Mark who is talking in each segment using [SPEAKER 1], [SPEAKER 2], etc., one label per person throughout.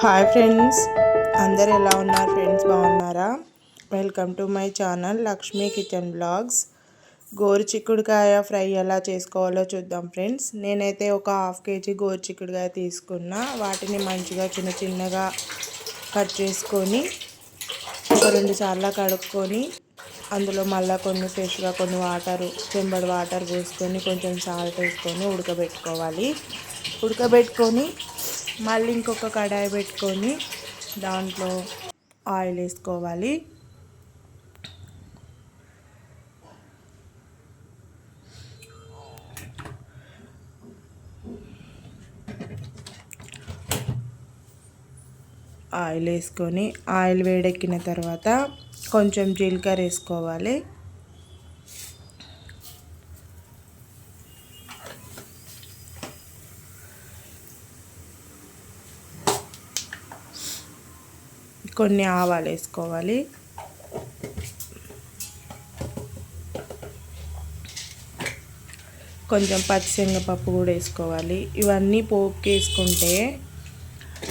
[SPEAKER 1] Hi friends. అందరు ఎలా ఉన్నారు ఫ్రెండ్స్? బాగున్నారా? Welcome to my channel Lakshmi kitchen blogs. గోరు చిక్కుడుకాయ ఫ్రై ఎలా చేసుకోవాలో చూద్దాం ఫ్రెండ్స్. నేనైతే ఒక హాఫ్ కేజీ గోరు చిక్కుడుకాయ తీసుకున్నా. వాటిని మంచిగా చిన్న చిన్నగా కట్ చేసుకొని ఒక రెండు సార్లు కడుక్కొని అందులో మళ్ళీ కొన్ని ఫ్రెష్గా కొన్ని వాటర్ చెంబడి వాటర్ పోసుకొని కొంచెం సాల్ట్ వేసుకొని ఉడకబెట్టుకోవాలి. ఉడకబెట్టుకొని మళ్ళీ ఇంకొక కడాయి పెట్టుకొని దాంట్లో ఆయిల్ వేసుకోవాలి. ఆయిల్ వేసుకొని ఆయిల్ వేడెక్కిన తర్వాత కొంచెం జీలకర్ర వేసుకోవాలి. కొన్ని ఆవాలు వేసుకోవాలి. కొంచెం పచ్చిశనగపప్పు కూడా వేసుకోవాలి. ఇవన్నీ పోపుకి వేసుకుంటే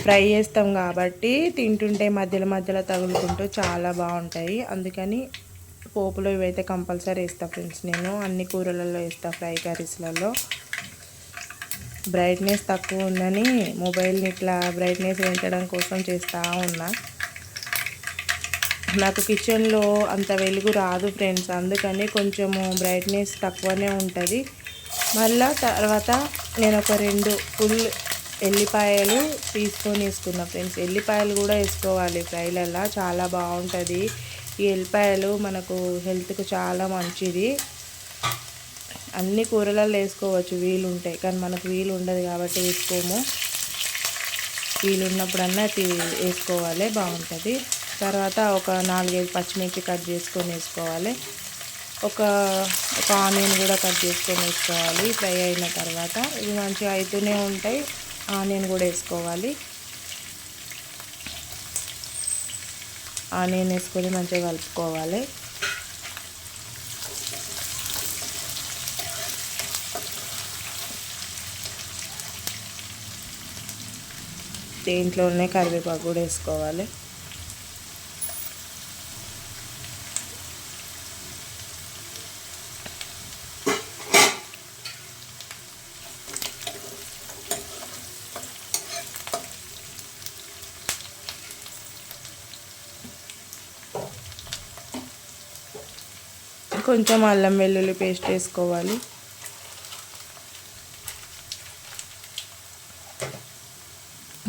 [SPEAKER 1] ఫ్రై చేస్తాం కాబట్టి తింటుంటే మధ్యలో మధ్యలో తగులుకుంటూ చాలా బాగుంటాయి. అందుకని పోపులో ఇవైతే కంపల్సరీ వేస్తా ఫ్రెండ్స్ నేను. అన్ని కూరలలో వేస్తా ఫ్రై కర్రీస్లలో. బ్రైట్నెస్ తక్కువ ఉందని మొబైల్ని ఇట్లా బ్రైట్నెస్ పెంచడం కోసం చేస్తూ ఉన్నా. నాకు కిచెన్లో అంత వెలుగు రాదు ఫ్రెండ్స్ అందుకని కొంచెము బ్రైట్నెస్ తక్కువనే ఉంటుంది. మళ్ళా తర్వాత నేను ఒక రెండు ఫుల్ ఎల్లిపాయలు తీసుకొని వేసుకున్నా ఫ్రెండ్స్ ఎల్లిపాయలు కూడా వేసుకోవాలి. ఫ్రైలల్లా చాలా బాగుంటుంది. ఈ ఎల్లిపాయలు మనకు హెల్త్కు చాలా మంచిది. అన్ని కూరలలో వేసుకోవచ్చు. వీలు ఉంటాయి కానీ మనకు వీలు ఉండదు కాబట్టి వేసుకోము. వీలున్నప్పుడన్నా వేసుకోవాలి బాగుంటుంది. తర్వాత ఒక నాలుగైదు పచ్చిమిర్చి కట్ చేసుకొని వేసుకోవాలి. ఒక ఒక ఆనియన్ కూడా కట్ చేసుకొని వేసుకోవాలి ఫ్రై అయిన తర్వాత. ఇవి మంచిగా అవుతూనే ఉంటాయి. ఆనియన్ కూడా వేసుకోవాలి. ఆనియన్ వేసుకొని మంచిగా కలుపుకోవాలి. దీంట్లోనే కరివేపాకు కూడా వేసుకోవాలి. కొంచెం అల్లం వెల్లుల్లి పేస్ట్ వేసుకోవాలి.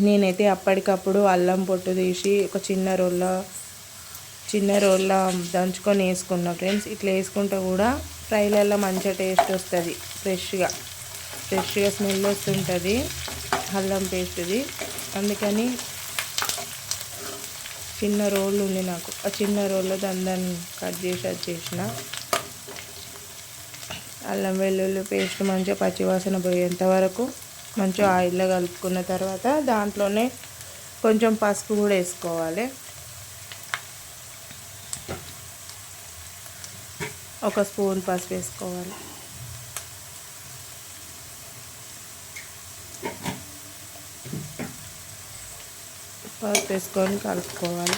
[SPEAKER 1] నేనైతే అప్పటికప్పుడు అల్లం పొట్టు తీసి ఒక చిన్న రోల్ల చిన్న రోల్ల దంచుకొని వేసుకున్నా ఫ్రెండ్స్. ఇట్లా వేసుకుంటే కూడా ఫ్రైలలో మంచిగా టేస్ట్ వస్తుంది ఫ్రెష్గా. ఫ్రెష్గా స్మెల్ వస్తుంటుంది అల్లం పేస్ట్ది. అందుకని చిన్న రోల్ ఉంది నాకు. ఆ చిన్న రోల్లో దాన్ని కట్ చేసి చేసిన. అల్లం వెల్లుల్లి పేస్ట్ మంచిగా పచ్చివాసన పోయేంత వరకు మంచిగా ఆయిల్లో కలుపుకున్న తర్వాత దాంట్లోనే కొంచెం పసుపు కూడా వేసుకోవాలి. ఒక స్పూన్ పసుపు వేసుకోవాలి. పసుపు వేసుకొని కలుపుకోవాలి.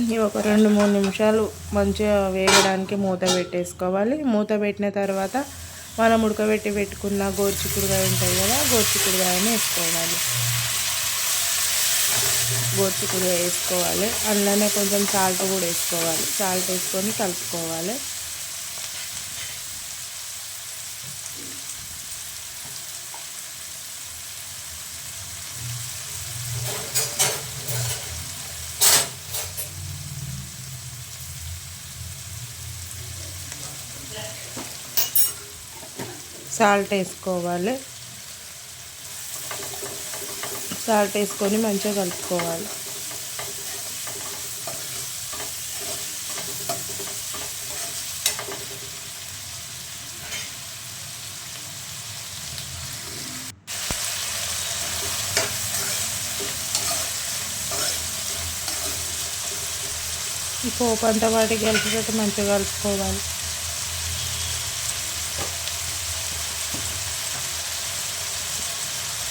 [SPEAKER 1] ఒక రెండు మూడు నిమిషాలు మంచిగా వేగడానికి మూత పెట్టేసుకోవాలి. మూత పెట్టిన తర్వాత మనం ఉడకబెట్టి పెట్టుకున్న గోరుచిక్కుడుగా ఉంటాయి కదా గోరుచిక్కుడుగాయని వేసుకోవాలి. గోరుచిక్కుడుగా వేసుకోవాలి. అందులోనే కొంచెం సాల్ట్ కూడా వేసుకోవాలి. సాల్ట్ వేసుకొని కలుపుకోవాలి. సాల్ట్ వేసుకోవాలి. సాల్ట్ వేసుకొని మంచిగా కలుపుకోవాలి. పోపు అంతా వాటికి కలిసేటట్టు మంచిగా కలుపుకోవాలి.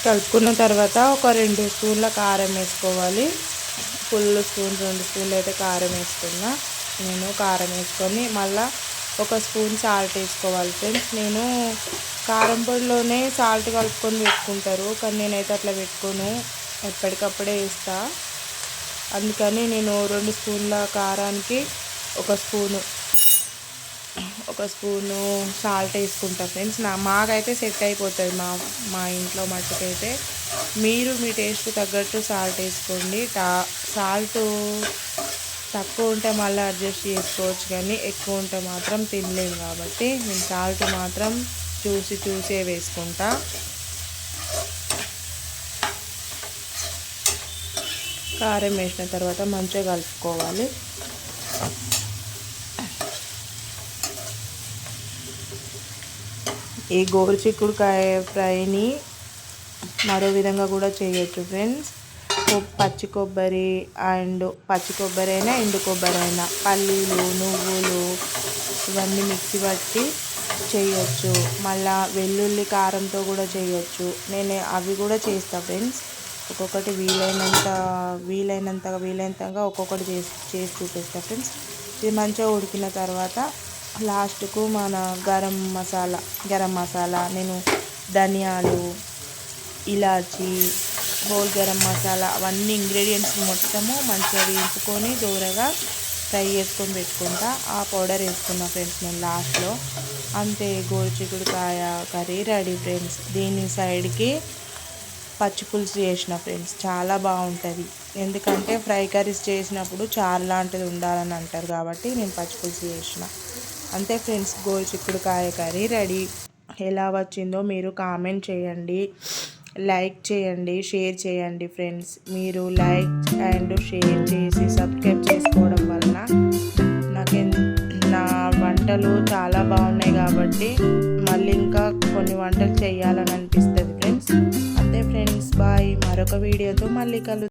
[SPEAKER 1] కలుపుకున్న తర్వాత ఒక రెండు స్పూన్ల కారం వేసుకోవాలి. ఫుల్ స్పూన్ రెండు స్పూన్లు అయితే కారం వేసుకున్నా. నేను కారం వేసుకొని మళ్ళీ ఒక స్పూన్ సాల్ట్ వేసుకోవాలి ఫ్రెండ్స్. నేను కారం పొడిలోనే సాల్ట్ కలుపుకొని పెట్టుకుంటారు కానీ నేనైతే అట్లా పెట్టుకోను. ఎప్పటికప్పుడే వేస్తా. అందుకని నేను రెండు స్పూన్ల కారానికి ఒక స్పూను ఒక స్పూను సాల్ట్ వేసుకుంటా ఫ్రెండ్స్. నా మాకైతే సెట్ అయిపోతుంది మా మా ఇంట్లో మట్టుకైతే. మీరు మీ టేస్ట్ తగ్గట్టు సాల్ట్ వేసుకోండి. సాల్ట్ తక్కువ ఉంటే మళ్ళీ అడ్జస్ట్ చేసుకోవచ్చు కానీ ఎక్కువ ఉంటే మాత్రం తినలేము కాబట్టి నేను సాల్ట్ మాత్రం చూసి చూసే వేసుకుంటా. కారం వేసిన తర్వాత మంచిగా కలుపుకోవాలి. ఈ గోరు చిక్కుడుకాయ ఫ్రైని మరో విధంగా కూడా చేయొచ్చు ఫ్రెండ్స్ పచ్చి కొబ్బరి అండ్ పచ్చి కొబ్బరి అయినా ఎండు కొబ్బరి అయినా పల్లీలు నువ్వులు ఇవన్నీ మిక్సీ పట్టి చేయొచ్చు. మళ్ళా వెల్లుల్లి కారంతో కూడా చేయొచ్చు. నేను అవి కూడా చేస్తాను ఫ్రెండ్స్ ఒక్కొక్కటి వీలైనంత వీలైనంతగా వీలైనంతగా ఒక్కొక్కటి చేసి చేసి చూపిస్తా ఫ్రెండ్స్ ఇది మంచిగా ఉడికిన తర్వాత లాస్ట్కు మన గరం మసాలా గరం మసాలా నేను ధనియాలు ఇలాచి హోల్ గరం మసాలా అవన్నీ ఇంగ్రీడియంట్స్ మొత్తము మంచిగా వేయించుకొని దూరగా ఫ్రై చేసుకొని పెట్టుకుంటా. ఆ పౌడర్ వేసుకున్నా ఫ్రెండ్స్ నేను లాస్ట్లో. అంతే గోరు చిక్కుడుకాయ కర్రీ రెడీ ఫ్రెండ్స్. దీని సైడ్కి పచ్చి పులుసు చేసిన ఫ్రెండ్స్. చాలా బాగుంటుంది. ఎందుకంటే ఫ్రై కర్రీస్ చేసినప్పుడు చారు లాంటిది ఉండాలని అంటారు కాబట్టి నేను పచ్చి పులుసు చేసిన. అంతే ఫ్రెండ్స్ గోల్ చిక్కుడుకాయ కర్రీ రెడీ. ఎలా వచ్చిందో మీరు కామెంట్ చేయండి. లైక్ చేయండి షేర్ చేయండి ఫ్రెండ్స్. మీరు లైక్ అండ్ షేర్ చేసి సబ్స్క్రైబ్ చేసుకోవడం వలన నాకు నా వంటలు చాలా బాగున్నాయి కాబట్టి మళ్ళీ ఇంకా కొన్ని వంటలు చేయాలని అనిపిస్తుంది ఫ్రెండ్స్. అంతే ఫ్రెండ్స్ బాయ్. మరొక వీడియోతో మళ్ళీ కలు